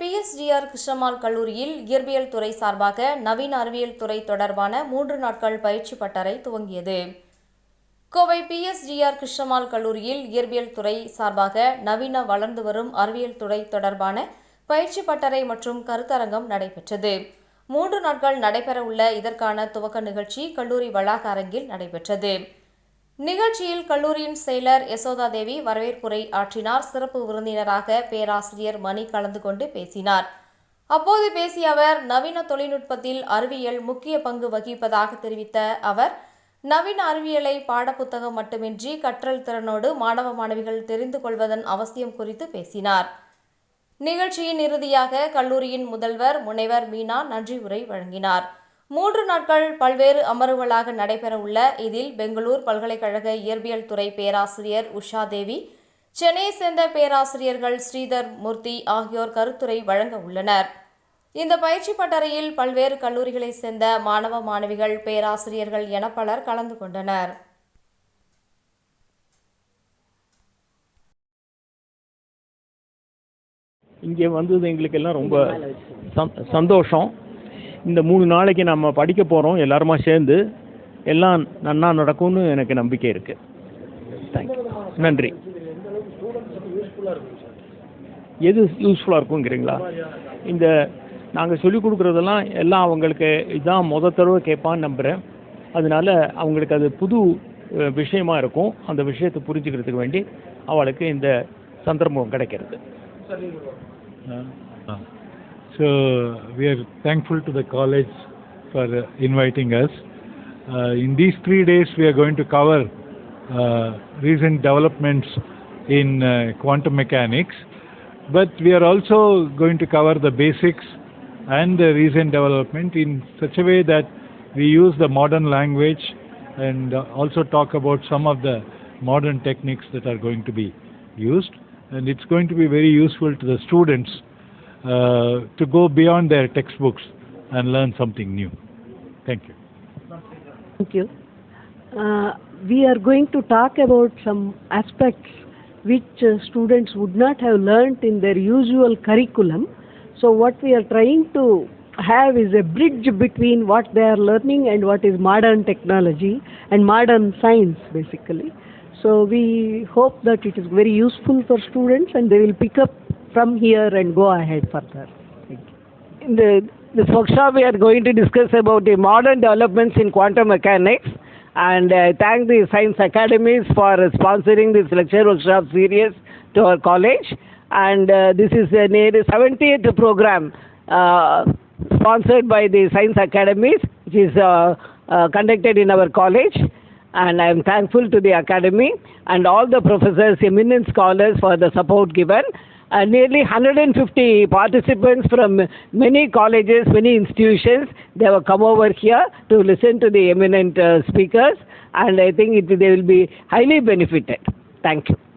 பிஎஸ்டிஆர் கிருஷ்ணமால் கல்லூரியில் இயற்பியல் துறை சார்பாக நவீன அறிவியல் துறை தொடர்பான மூன்று நாட்கள் பயிற்சி பட்டறை துவங்கியது. கோவை பிஎஸ்டிஆர் கிருஷ்ணமால் கல்லூரியில் இயற்பியல் துறை சார்பாக நவீன வளர்ந்து வரும் அறிவியல் துறை தொடர்பான பயிற்சி பட்டறை மற்றும் கருத்தரங்கம் நடைபெற்றது. மூன்று நாட்கள் நடைபெறவுள்ள இதற்கான துவக்க நிகழ்ச்சி கல்லூரி வளாக அரங்கில் நடைபெற்றது. நிகழ்ச்சியில் கல்லூரியின் செயலர் யசோதா தேவி வரவேற்புரை ஆற்றினார். சிறப்பு விருந்தினராக பேராசிரியர் மணி கலந்து கொண்டு பேசினார். அப்போது பேசிய அவர் நவீன தொழில்நுட்பத்தில் அறிவியல் முக்கிய பங்கு வகிப்பதாக தெரிவித்த அவர் நவீன அறிவியலை பாடப்புத்தகம் மட்டுமின்றி கற்றல் திறனோடு மாணவ மாணவிகள் தெரிந்து கொள்வதன் அவசியம் குறித்து பேசினார். நிகழ்ச்சியின் இறுதியாக கல்லூரியின் முதல்வர் முனைவர் மீனா நன்றி உரை வழங்கினார். மூன்று நாட்கள் பல்வேறு அமர்வுகளாக நடைபெறவுள்ள இதில் பெங்களூர் பல்கலைக்கழக இயற்பியல் துறை பேராசிரியர் உஷா தேவி சென்னையை சேர்ந்த பேராசிரியர்கள் ஸ்ரீதர் மூர்த்தி ஆகியோர் கருத்துரை வழங்க உள்ளனர். இந்த பயிற்சி பட்டறையில் பல்வேறு கல்லூரிகளைச் சேர்ந்த மாணவ மாணவிகள் பேராசிரியர்கள் என பலர் கலந்து கொண்டனர். இங்கே வந்தது எங்களுக்கு எல்லாம் ரொம்ப சந்தோஷம். இந்த மூணு நாளைக்கு நம்ம படிக்க போகிறோம் எல்லாருமா சேர்ந்து. எல்லாம் நன்னா நடக்கும்னு எனக்கு நம்பிக்கை இருக்குது தேங்க்யூ நன்றி. எது யூஸ்ஃபுல்லாக இருக்குங்கிறீங்களா? இந்த நாங்கள் சொல்லிக் கொடுக்குறதெல்லாம் எல்லாம் அவங்களுக்கு இதான் முத தடவை கேட்பான்னு நம்புகிறேன் அதனால அவங்களுக்கு அது புது விஷயமா இருக்கும். அந்த விஷயத்தை புரிஞ்சுக்கிறதுக்கு வேண்டி அவளுக்கு இந்த சந்தர்ப்பம் கிடைக்கிறது. We are thankful to the college for inviting us. Uh, In these three days, we are going to cover uh, recent developments in uh, quantum mechanics, but we are also going to cover the basics and the recent development in such a way that we use the modern language and also talk about some of the modern techniques that are going to be used. And it's going to be very useful to the students to go beyond their textbooks and learn something new. Thank you. Thank you. Uh, we are going to talk about some aspects which uh, students would not have learnt in their usual curriculum. So, what we are trying to have is a bridge between what they are learning and what is modern technology and modern science, basically. So, we hope that it is very useful for students and they will pick up from here and go ahead further. Thank you. In the, this workshop, we are going to discuss about the modern developments in quantum mechanics. And I thank the science academies for sponsoring this lecture workshop series to our college. And uh, this is the near 70th program uh, sponsored by the science academies, which is uh, uh, conducted in our college. And I am thankful to the academy and all the professors, eminent scholars for the support given. Uh, nearly 150 participants from many colleges, many institutions, they have come over here to listen to the eminent uh, speakers, and I think it, they will be highly benefited. Thank you.